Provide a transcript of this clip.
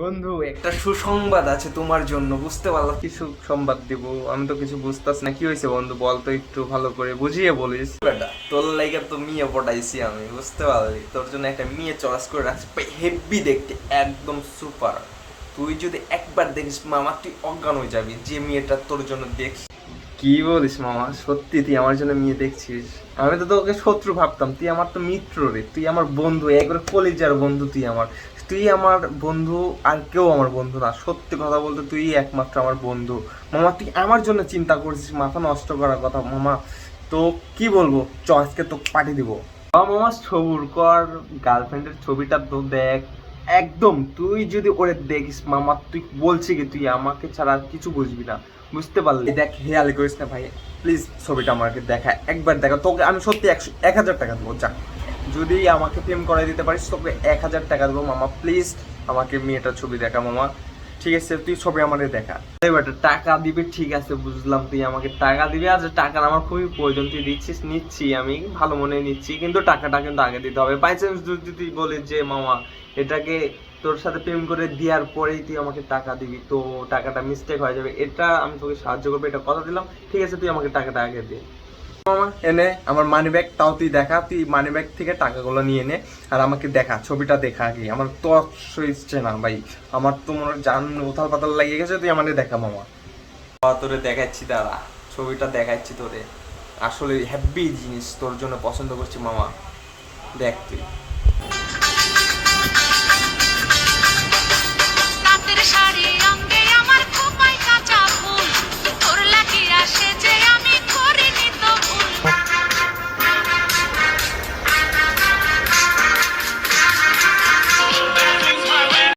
বন্ধু একটা সুসংবাদ আছে তোমার জন্য বুঝতে পারলাম। কি সুসংবাদ দিব? আমি তো কিছু বুঝতেছ না। কি হয়েছে বন্ধু? বল তো একটু ভালো করে বুঝিয়ে বলিস। বেটা তোর লাইগা তো মেয়ে পটাইছি আমি বুঝতে পারলি? তোর জন্য একটা মেয়ে চয়েস করে রাখছি হেভি দেখতে একদম সুপার তুই যদি একবার দেখিস মামা তুই অজ্ঞান হয়ে যাবি যে মেয়েটা তোর জন্য দেখছিস কি বলিস মামা? সত্যি তুই আমার জন্য মেয়ে দেখছিস? আমি তো তোকে শত্রু ভাবতাম তুই আমার তো মিত্র রে তুই আমার বন্ধু একবারে কলেজের বন্ধু তুই আমার। তুই আমার বন্ধু আর কেউ আমার বন্ধু না। সত্যি কথা বলতে তুই একমাত্র আমার বন্ধু। মামা, তুই আমার জন্য চিন্তা করছিস, মাথা নষ্ট করার কথা। মামা, তো কি বলব? চ, আজকে তো পাঠিয়ে দিব। মামা, সবুর কর গার্লফ্রেন্ডের ছবিটা তো দেখ। একদম, তুই যদি ওরে দেখিস, মামা, তুই বলছি কি, তুই আমাকে ছাড়া কিছু বুঝবি না। বুঝতে পারলি? দেখ, হেয়াল করিস না ভাই। প্লিজ ছবিটা আমাকে দেখা। একবার দেখা। তোকে আমি সত্যি একশো এক হাজার টাকা দেবো, যা। যদি আমাকে প্রেম করাই দিতে পারিস, তোকে এক হাজার টাকা দেবো, মামা। প্লিজ আমাকে মেয়েটার ছবি দেখা, মামা। ঠিক আছে, তুই ছবি আমাদের দেখা। এবার টাকা দিবি, ঠিক আছে, বুঝলাম তুই আমাকে টাকা দিবি। আজ টাকার আমার খুবই প্রয়োজন, তুই দিচ্ছিস, নিচ্ছি আমি, ভালো মনে নিচ্ছি, কিন্তু টাকাটা কিন্তু আগে দিতে হবে। বাই চান্স যদি তুই বলিস যে, মামা, এটাকে তোর সাথে প্রেম করে দেওয়ার পরেই তুই আমাকে টাকা দিবি, তো টাকাটা মিস্টেক হয়ে যাবে, এটা আমি তোকে সাহায্য করব, এটা কথা দিলাম। ঠিক আছে, তুই আমাকে টাকাটা আগে দে। মামা, এনে আমার মানি ব্যাগ তাও তুই দেখা, তুই মানি ব্যাগ থেকে টাকাগুলো নিয়ে নে আর আমাকে দেখা, ছবিটা দেখা আগে। আমার তো ইচ্ছে না ভাই। আমার তো মনে জান, উথাল পাতাল লাগিয়ে গেছে, তুই আমাকে দেখা মামা। তোরে দেখাচ্ছি দাদা ছবিটা দেখাচ্ছি তোরে। আসলে হ্যাপি জিনিস তোর জন্য পছন্দ করছি মামা। দেখ তুই।